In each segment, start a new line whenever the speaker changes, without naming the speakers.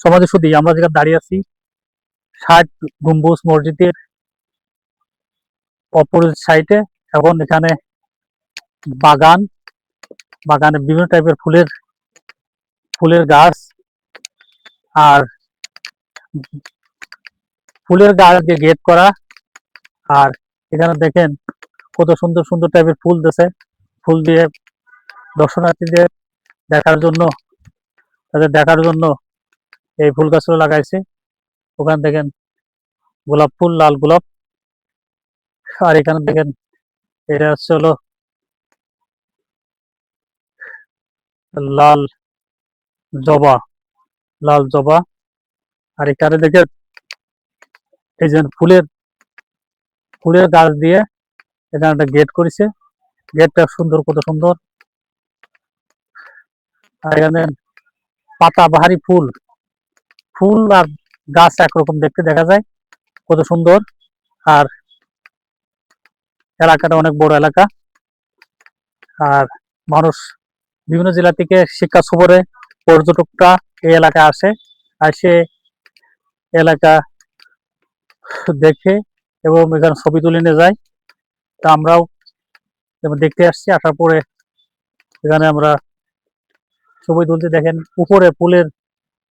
সমাজে শুধু আমরা যেখানে দাঁড়িয়ে আছি, ষাট গম্বুজ মসজিদের অপোজিট সাইডে এখন এখানে বাগান, বাগানে বিভিন্ন টাইপের ফুলের ফুলের গাছ, আর ফুলের গাছ দিয়ে গেট করা, আর এখানে দেখেন কত সুন্দর সুন্দর টাইপের ফুল দিছে ফুল দিয়ে দর্শনার্থীদের দেখার জন্য, তাদের দেখার জন্য এই ফুল গাছগুলো লাগাইছে। ওখানে দেখেন গোলাপ ফুল, লাল গোলাপ। আর এখানে দেখেন এটা হচ্ছে হলো লাল জবা লাল জবা। আর এখানে দেখেন, এই যে ফুলের ফুলের গাছ দিয়ে এখানে একটা গেট করেছে। গেটটা সুন্দর, কত সুন্দর। আর এখানে পাতা, বাহারি ফুল। ফুল আর গাছ একরকম দেখতে দেখা যায়। কত সুন্দর। আর এলাকাটা অনেক বড় এলাকা। আর মানুষ বিভিন্ন জেলা থেকে শিক্ষা সফরে পর্যটকরা এই এলাকায় আসে। আসে এলাকা দেখে এবং এখানে ছবি তুলে নিয়ে যায়। তা আমরাও দেখতে আসছি। আসার পরে এখানে আমরা ছবি তুলতে দেখেন উপরে ফুলের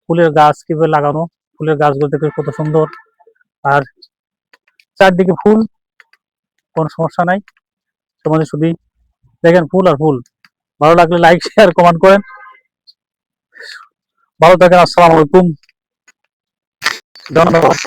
ফুলের গাছ কীভাবে লাগানো? ফুলের গাছগুলো দেখে কত সুন্দর। আর চারদিকে ফুল, কোনো সমস্যা নাই। তোমাদের শুধু দেখেন ফুল আর ফুল। ভালো লাগলে লাইক শেয়ার কমেন্ট করেন। ভালো থাকেন, আসসালামু আলাইকুম। ধন্যবাদ।